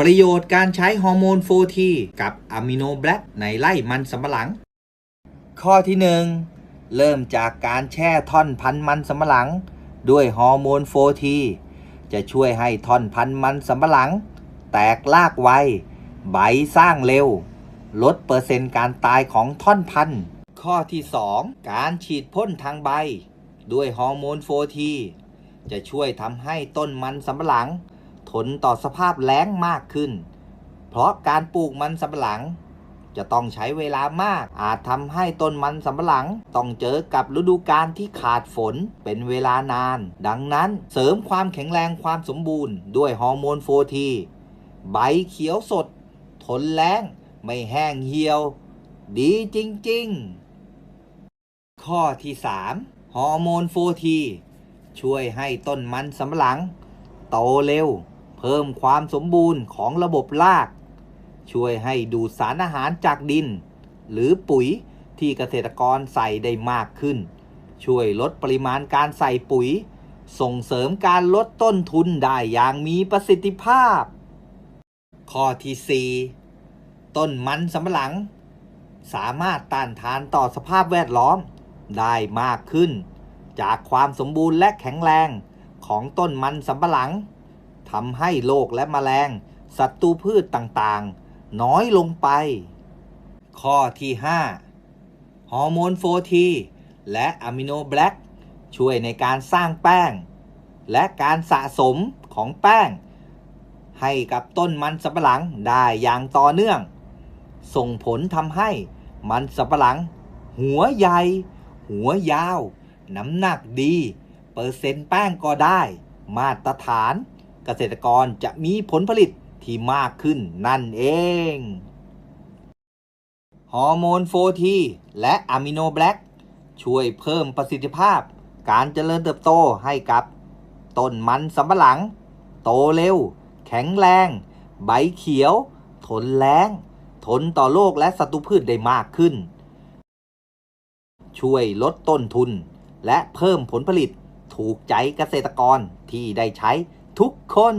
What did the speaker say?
ประโยชน์การใช้ฮอร์โมนโฟทีกับอะมิโนแบล็กในไล่มันสำปะหลัง ข้อที่ 1 เริ่มจากการแช่ท่อนพันมันสำปะหลัง ด้วยฮอร์โมนโฟทีจะช่วยให้ท่อนพันมันสำปะหลัง แตกรากไว ใบสร้างเร็ว ลดเปอร์เซ็นต์การตายของท่อนพันธุ์ข้อที่ 2 การฉีดพ่นทางใบ ด้วยฮอร์โมนโฟทีจะช่วยทำให้ต้นมันสำปะหลัง ทนต่อสภาพแล้งมากขึ้น เพราะการปลูกมันสำปะหลัง จะต้องใช้เวลามาก อาจทำให้ต้นมันสำปะหลัง ต้องเจอกับฤดูกาลที่ขาดฝนเป็นเวลานาน ดังนั้นเสริมความแข็งแรงความสมบูรณ์ด้วยฮอร์โมนโฟทีใบเขียวสด ทนแล้ง ไม่แห้งเหี่ยว ดีจริง ๆ ข้อที่ 3ฮอร์โมนโฟทีช่วยให้ต้นมันสำปะหลัง โตเร็ว เพิ่มความสมบูรณ์ของระบบราก ช่วยให้ดูดสารอาหารจากดิน หรือปุ๋ยที่เกษตรกรใส่ได้มากขึ้น ช่วยลดปริมาณการใส่ปุ๋ย ส่งเสริมการลดต้นทุนได้อย่างมีประสิทธิภาพ ข้อที่ 4 ต้นมันสำปะหลัง สามารถต้านทานต่อสภาพแวดล้อมได้มากขึ้น จากความสมบูรณ์และแข็งแรงของต้นมันสำปะหลัง ทำให้โรคและแมลงศัตรูพืชต่างๆ น้อยลงไป ข้อที่ 5 ฮอร์โมนโฟทีและอะมิโนแบล็กช่วยในการสร้างแป้ง และการสะสมของแป้ง ให้กับต้นมันสำปะหลังได้อย่างต่อเนื่อง ส่งผลทำให้มันสำปะหลัง หัวใหญ่ หัวยาว น้ำหนักดี เปอร์เซ็นต์แป้งก็ได้ มาตรฐาน เกษตรกรจะมีผลผลิตที่มากขึ้นนั่นเอง ฮอร์โมนโฟทีและอะมิโนแบล็กช่วยเพิ่มประสิทธิภาพการเจริญเติบโตให้กับต้นมันสำปะหลัง โตเร็ว แข็งแรง ใบเขียว ทนแล้งทนต่อโรคและศัตรูพืชได้มากขึ้น ช่วยลดต้นทุน และเพิ่มผลผลิตถูกใจเกษตรกรที่ได้ใช้ ทุกคน